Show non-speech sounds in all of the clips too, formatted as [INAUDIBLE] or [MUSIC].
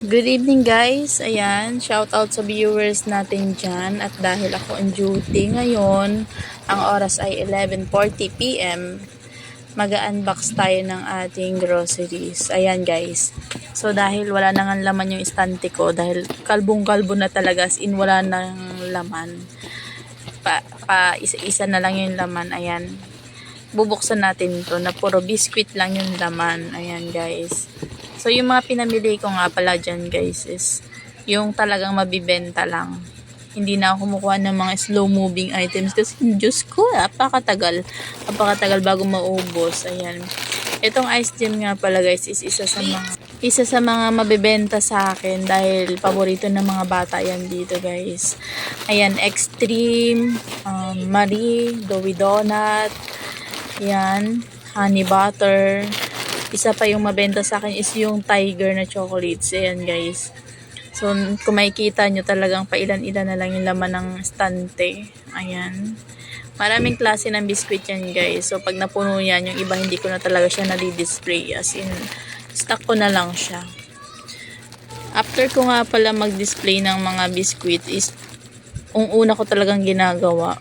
Good evening guys. Ayan, shout out sa viewers natin dyan. At dahil ako on duty ngayon, ang oras ay 11.40 p.m. Mag-unbox tayo ng ating groceries. Ayan guys. So dahil wala nang laman yung estante ko, dahil kalbong-kalbo na talaga, as in wala nang laman. Pa, pa isa-isa na lang yung laman. Ayan. Bubuksan natin to na puro biscuit lang yung laman. Ayan guys. So, yung mga pinamili ko nga pala dyan, guys, is yung talagang mabibenta lang. Hindi na ako kumukuha ng mga slow-moving items kasi, Diyos ko, napakatagal. Napakatagal bago maubos. Ayan. Itong ice cream nga pala, guys, is isa sa mga isa sa mga mabibenta sa akin dahil paborito ng mga bata yan dito, guys. Ayan, Extreme, um, Marie, Doughy Donut, yan, honey butter, isa pa yung mabenta sa akin is yung tiger na chocolates. Ayan guys. So, kung makikita nyo talagang pailan-ilan na lang yung laman ng stante. Ayan. Maraming klase ng biscuit yan guys. So, pag napuno yan, yung iba hindi ko na talaga siya nadi-display. As in, stock ko na lang siya. After ko nga pala mag-display ng mga biscuit is, ang una ko talagang ginagawa,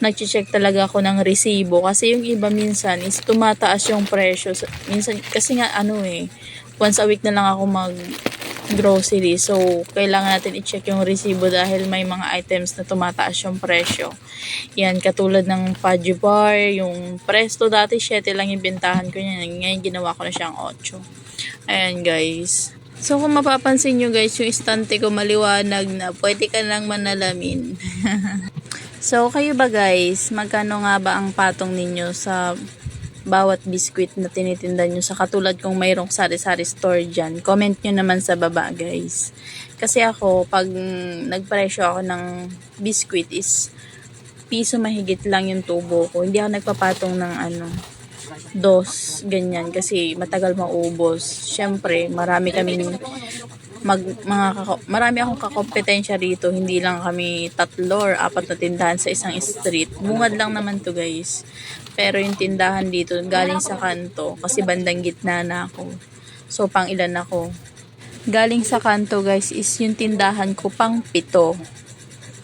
nag-check talaga ako ng resibo kasi yung iba minsan is tumataas yung presyo. Minsan, kasi nga ano eh, once a week na lang ako mag grocery. So, kailangan natin i-check yung resibo dahil may mga items na tumataas yung presyo. Yan, katulad ng Fudge Bar, yung Presto dati 7 lang yung bintahan ko niyan. Ngayon ginawa ko na siyang 8. Ayan guys. So, kung mapapansin nyo guys, yung istante ko maliwanag na pwede ka lang manalamin. [LAUGHS] So, kayo ba guys, magkano nga ba ang patong ninyo sa bawat biscuit na tinitinda nyo sa katulad kung mayroong sari-sari store dyan? Comment nyo naman sa baba guys. Kasi ako, pag nagpresyo ako ng biscuit is piso mahigit lang yung tubo ko. Hindi ako nagpapatong ng ano, dos, ganyan. Kasi matagal maubos. Siyempre, marami kaming mag, mga marami akong kakompetensya rito. Hindi lang kami tatlo or apat na tindahan sa isang street. Bungad lang naman to guys. Pero yung tindahan dito galing sa kanto kasi bandang gitna na ako. So pang ilan ako. Galing sa kanto guys is yung tindahan ko pang pito.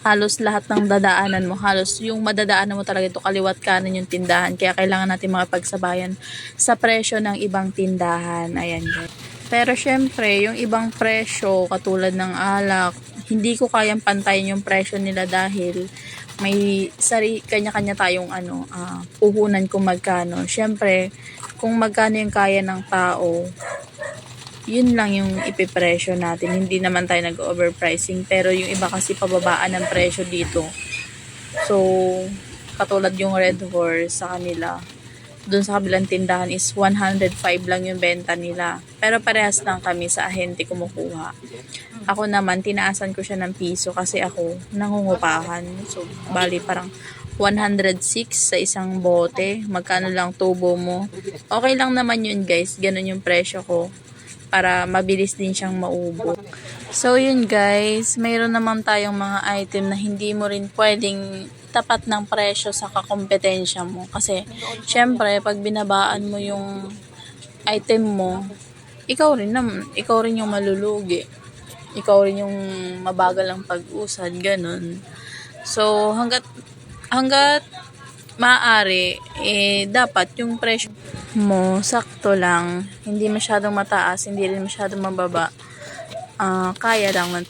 Halos lahat ng dadaanan mo, halos yung madadaanan mo talaga ito kaliwat kanan yung tindahan. Kaya kailangan natin makapagsabayan sa presyo ng ibang tindahan. Ayan guys. Pero syempre, yung ibang presyo, katulad ng alak, hindi ko kayang pantayin yung presyo nila dahil may sari kanya-kanya tayong ano, ah, puhunan kung magkano. Syempre, kung magkano yung kaya ng tao, yun lang yung ipipresyo natin. Hindi naman tayo nag-overpricing. Pero yung iba kasi pababaan ng presyo dito. So, katulad yung Red Horse sa kanila, dun sa kabilang tindahan is 105 lang yung benta nila. Pero parehas lang kami sa ahente kumukuha. Ako naman, tinaasan ko siya ng piso kasi ako nangungupahan. So, bali parang 106 sa isang bote. Magkano lang tubo mo. Okay lang naman yun guys. Ganun yung presyo ko. Para mabilis din siyang maubo. So yun guys, mayroon naman tayong mga item na hindi mo rin pwedeng tapat ng presyo sa kakompetensya mo. Kasi, syempre, pag binabaan mo yung item mo, ikaw rin naman, ikaw rin yung malulugi. Ikaw rin yung mabagal ang pag-usad, ganun. So, hanggat, hanggat maaari, eh, dapat yung presyo mo, sakto lang. Hindi masyadong mataas, hindi rin masyadong mababa. Ah, kaya lang